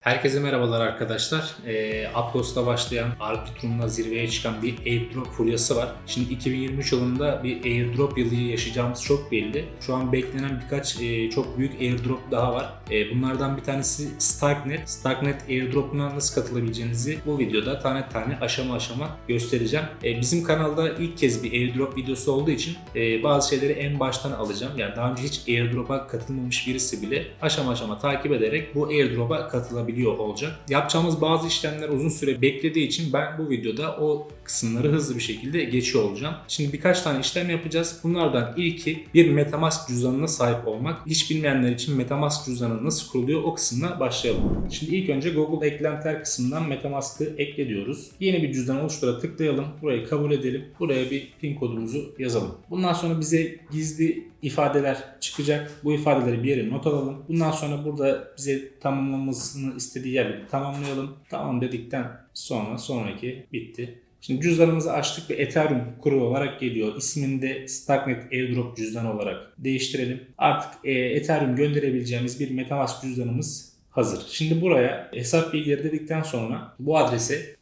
Herkese merhabalar arkadaşlar. Ee, Atlos'ta başlayan Arbitrum'la zirveye çıkan bir airdrop furyası var. Şimdi 2023 yılında bir airdrop yılı yaşayacağımız çok belli. Şu an beklenen birkaç e, çok büyük airdrop daha var. E, bunlardan bir tanesi Starknet. Starknet airdrop'una nasıl katılabileceğinizi bu videoda tane tane aşama aşama göstereceğim. E, bizim kanalda ilk kez bir airdrop videosu olduğu için e, bazı şeyleri en baştan alacağım. Yani daha önce hiç airdrop'a katılmamış birisi bile aşama aşama takip ederek bu airdrop'a katılabiliyor olacak. Yapacağımız bazı işlemler uzun süre beklediği için ben bu videoda o kısımları hızlı bir şekilde geçiyor olacağım. Şimdi birkaç tane işlem yapacağız. Bunlardan ilki bir Metamask cüzdanına sahip olmak. Hiç bilmeyenler için Metamask cüzdanı nasıl kuruluyor o kısımla başlayalım. Şimdi ilk önce Google eklentiler kısmından Metamask'ı ekle diyoruz. Yeni bir cüzdan oluştura tıklayalım. Burayı kabul edelim. Buraya bir pin kodumuzu yazalım. Bundan sonra bize gizli ifadeler çıkacak. Bu ifadeleri bir yere not alalım. Bundan sonra burada bize tamamlamasını istediği yerde tamamlayalım. Tamam dedikten sonra sonraki bitti. Şimdi cüzdanımızı açtık ve Ethereum kuru olarak geliyor. İsmini de Starknet Airdrop cüzdan olarak değiştirelim. Artık e, Ethereum gönderebileceğimiz bir Metamask cüzdanımız hazır. Şimdi buraya hesap bilgileri dedikten sonra bu adrese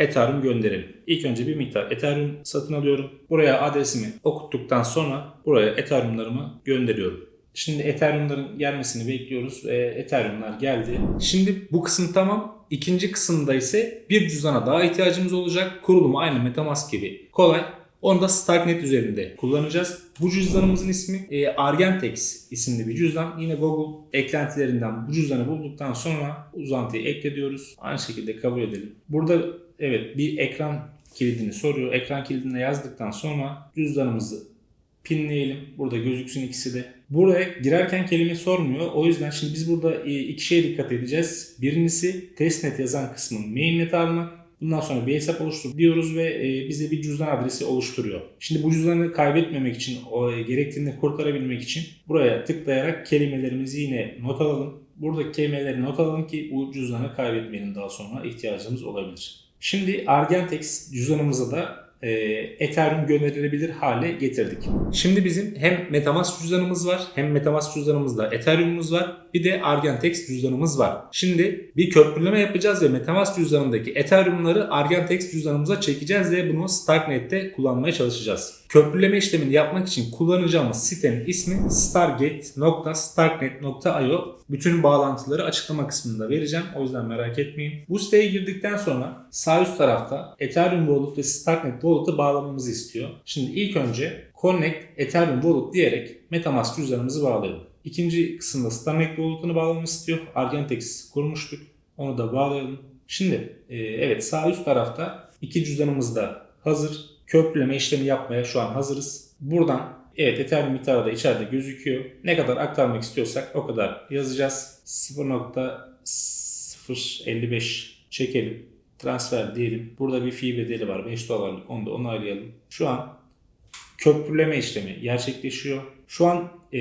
Ethereum gönderelim. İlk önce bir miktar Ethereum satın alıyorum. Buraya adresimi okuttuktan sonra buraya Ethereum'larımı gönderiyorum. Şimdi Ethereum'ların gelmesini bekliyoruz ve Ethereum'lar geldi. Şimdi bu kısım tamam. İkinci kısımda ise bir cüzdana daha ihtiyacımız olacak. Kurulumu aynı Metamask gibi kolay. Onu da Starknet üzerinde kullanacağız. Bu cüzdanımızın ismi e, Argentex isimli bir cüzdan. Yine Google eklentilerinden bu cüzdanı bulduktan sonra uzantıyı ekle diyoruz. Aynı şekilde kabul edelim. Burada evet bir ekran kilidini soruyor. Ekran kilidine yazdıktan sonra cüzdanımızı pinleyelim. Burada gözüksün ikisi de. Buraya girerken kelime sormuyor. O yüzden şimdi biz burada e, iki şeye dikkat edeceğiz. Birincisi testnet yazan kısmın mainnet almak. Bundan sonra bir hesap oluştur diyoruz ve e, bize bir cüzdan adresi oluşturuyor. Şimdi bu cüzdanı kaybetmemek için, o e, gerektiğinde kurtarabilmek için buraya tıklayarak kelimelerimizi yine not alalım. Buradaki kelimeleri not alalım ki bu cüzdanı kaybetmeyelim daha sonra ihtiyacımız olabilir. Şimdi Argentex cüzdanımıza da e, Ethereum gönderilebilir hale getirdik. Şimdi bizim hem Metamask cüzdanımız var hem Metamask cüzdanımızda Ethereum'umuz var bir de Argentex cüzdanımız var. Şimdi bir köprüleme yapacağız ve Metamask cüzdanındaki Ethereum'ları Argentex cüzdanımıza çekeceğiz ve bunu Starknet'te kullanmaya çalışacağız. Köprüleme işlemini yapmak için kullanacağımız sitenin ismi stargate.starknet.io. Bütün bağlantıları açıklama kısmında vereceğim. O yüzden merak etmeyin. Bu siteye girdikten sonra sağ üst tarafta Ethereum Wallet ve Starknet Wallet'ı bağlamamızı istiyor. Şimdi ilk önce Connect Ethereum Wallet diyerek Metamask cüzdanımızı bağlayalım. İkinci kısımda Starknet Wallet'ını bağlamamızı istiyor. Argentex kurmuştuk. Onu da bağlayalım. Şimdi e, evet sağ üst tarafta iki cüzdanımız da hazır. Köprüleme işlemi yapmaya şu an hazırız. Buradan evet Ethereum miktarı da içeride gözüküyor. Ne kadar aktarmak istiyorsak o kadar yazacağız. 0.055 çekelim. Transfer diyelim. Burada bir fee bedeli var. 5 dolarlık. Onu da onaylayalım. Şu an köprüleme işlemi gerçekleşiyor. Şu an e,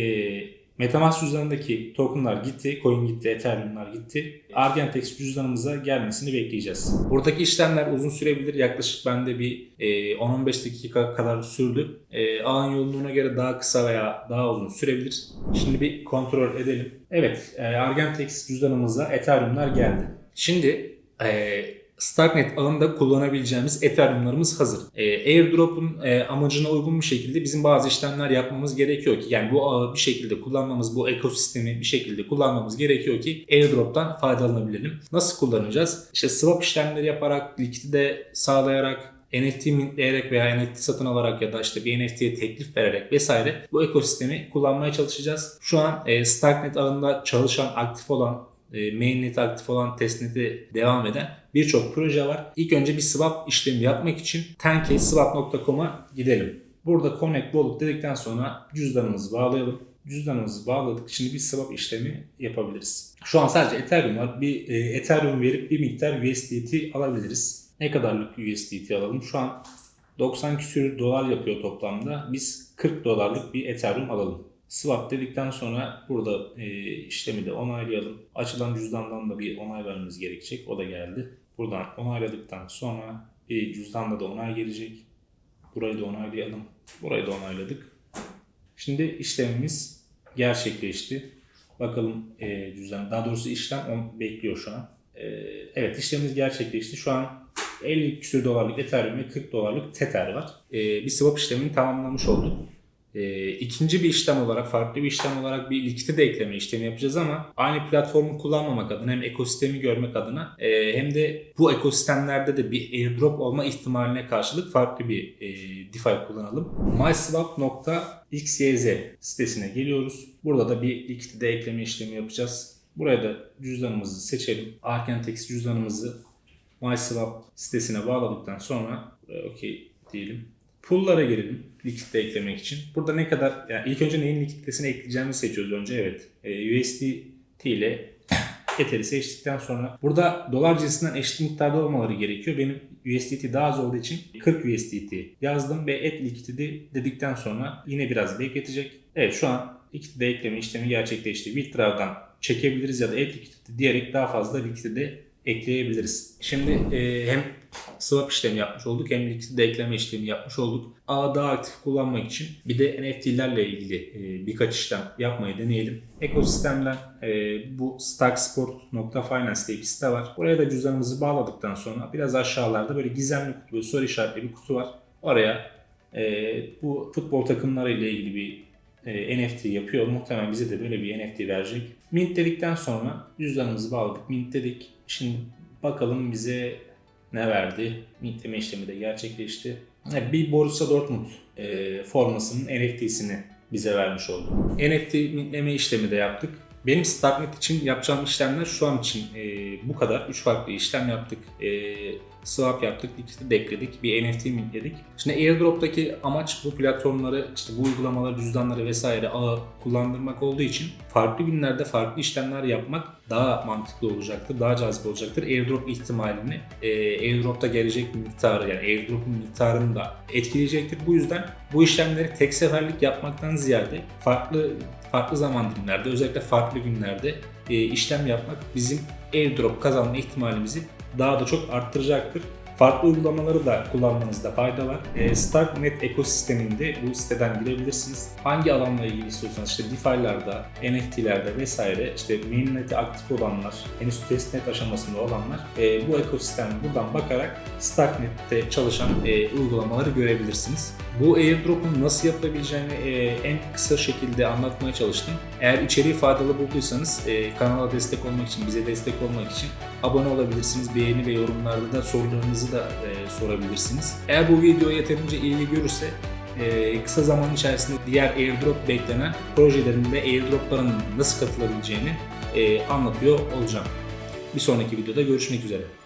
Metamask cüzdanındaki tokenlar gitti, coin gitti, Ethereum'lar gitti. Argentex cüzdanımıza gelmesini bekleyeceğiz. Buradaki işlemler uzun sürebilir. Yaklaşık bende bir e, 10-15 dakika kadar sürdü. E, ağın yoğunluğuna göre daha kısa veya daha uzun sürebilir. Şimdi bir kontrol edelim. Evet, e, Argentex cüzdanımıza Ethereum'lar geldi. Şimdi e, Starknet ağında kullanabileceğimiz Ethereum'larımız hazır. E, airdrop'un e, amacına uygun bir şekilde bizim bazı işlemler yapmamız gerekiyor ki yani bu ağı bir şekilde kullanmamız, bu ekosistemi bir şekilde kullanmamız gerekiyor ki airdrop'tan faydalanabilelim. Nasıl kullanacağız? İşte swap işlemleri yaparak, likidite sağlayarak, NFT mintleyerek veya NFT satın alarak ya da işte bir NFT'ye teklif vererek vesaire bu ekosistemi kullanmaya çalışacağız. Şu an e, Starknet ağında çalışan, aktif olan mainnet aktif olan testnet'e devam eden birçok proje var. İlk önce bir swap işlemi yapmak için tenkeswap.com'a gidelim. Burada connect wallet dedikten sonra cüzdanımızı bağlayalım. Cüzdanımızı bağladık. Şimdi bir swap işlemi yapabiliriz. Şu an sadece Ethereum var. Bir e, Ethereum verip bir miktar USDT alabiliriz. Ne kadarlık USDT alalım? Şu an 90 küsür dolar yapıyor toplamda. Biz 40 dolarlık bir Ethereum alalım. Swap dedikten sonra burada e, işlemi de onaylayalım. Açılan cüzdandan da bir onay vermemiz gerekecek. O da geldi. Buradan onayladıktan sonra bir cüzdanda da onay gelecek. Burayı da onaylayalım. Burayı da onayladık. Şimdi işlemimiz gerçekleşti. Bakalım e, cüzdan. Daha doğrusu işlem onu bekliyor şu an. E, evet işlemimiz gerçekleşti. Şu an 50 küsür dolarlık Ethereum ve 40 dolarlık Tether var. E, bir swap işlemini tamamlamış olduk. E, ikinci bir işlem olarak, farklı bir işlem olarak bir likiti de ekleme işlemi yapacağız ama aynı platformu kullanmamak adına hem ekosistemi görmek adına e, hem de bu ekosistemlerde de bir airdrop olma ihtimaline karşılık farklı bir e, DeFi kullanalım. myswap.xyz sitesine geliyoruz. Burada da bir likiti de ekleme işlemi yapacağız. Buraya da cüzdanımızı seçelim. Arkentex cüzdanımızı MySwap sitesine bağladıktan sonra buraya okey diyelim. Pool'lara girelim likitte eklemek için. Burada ne kadar yani ilk önce neyin likiditesini ekleyeceğimizi seçiyoruz önce evet. E, USDT ile Ether'i seçtikten sonra burada dolar cinsinden eşit miktarda olmaları gerekiyor. Benim USDT daha az olduğu için 40 USDT yazdım ve et likidity dedikten sonra yine biraz bekletecek. Evet şu an likidite ekleme işlemi gerçekleşti. Withdraw'dan çekebiliriz ya da et likidity diyerek daha fazla likidite ekleyebiliriz. Şimdi e, hem swap işlemi yapmış olduk hem likidite ekleme işlemi yapmış olduk. Ağı daha aktif kullanmak için bir de NFT'lerle ilgili e, birkaç işlem yapmayı deneyelim. Ekosistemden e, bu starksport.finance diye bir site var. Oraya da cüzdanımızı bağladıktan sonra biraz aşağılarda böyle gizemli kutu, böyle soru işaretli bir kutu var. Oraya e, bu futbol takımları ile ilgili bir e, NFT yapıyor. Muhtemelen bize de böyle bir NFT verecek. Mint dedikten sonra cüzdanımızı bağladık. Mint dedik. Şimdi bakalım bize ne verdi? Mintleme işlemi de gerçekleşti. Bir Borussia Dortmund e, formasının NFT'sini bize vermiş oldu. NFT mintleme işlemi de yaptık. Benim Startnet için yapacağım işlemler şu an için e, bu kadar. 3 farklı işlem yaptık. E, swap yaptık, likidite bekledik, bir NFT mintledik. Şimdi airdrop'taki amaç bu platformları, işte bu uygulamaları, cüzdanları vesaire ağı kullandırmak olduğu için farklı günlerde farklı işlemler yapmak daha mantıklı olacaktır, daha cazip olacaktır. Airdrop ihtimalini, e, airdrop'ta gelecek miktarı yani airdrop'un miktarını da etkileyecektir. Bu yüzden bu işlemleri tek seferlik yapmaktan ziyade farklı farklı zaman dilimlerde, özellikle farklı günlerde e, işlem yapmak bizim airdrop kazanma ihtimalimizi daha da çok arttıracaktır. Farklı uygulamaları da kullanmanızda fayda var. E, Starknet ekosisteminde bu siteden girebilirsiniz. Hangi alanla ilgili istiyorsanız işte DeFi'larda, NFT'lerde vesaire işte mainnet'e aktif olanlar, henüz testnet aşamasında olanlar e, bu ekosistem buradan bakarak Starknet'te çalışan e, uygulamaları görebilirsiniz. Bu airdrop'un nasıl yapılabileceğini e, en kısa şekilde anlatmaya çalıştım. Eğer içeriği faydalı bulduysanız e, kanala destek olmak için, bize destek olmak için abone olabilirsiniz. Beğeni ve yorumlarda da sorularınızı da e, sorabilirsiniz. Eğer bu video yeterince ilgi görürse e, kısa zaman içerisinde diğer airdrop beklenen projelerin ve airdropların nasıl katılabileceğini e, anlatıyor olacağım. Bir sonraki videoda görüşmek üzere.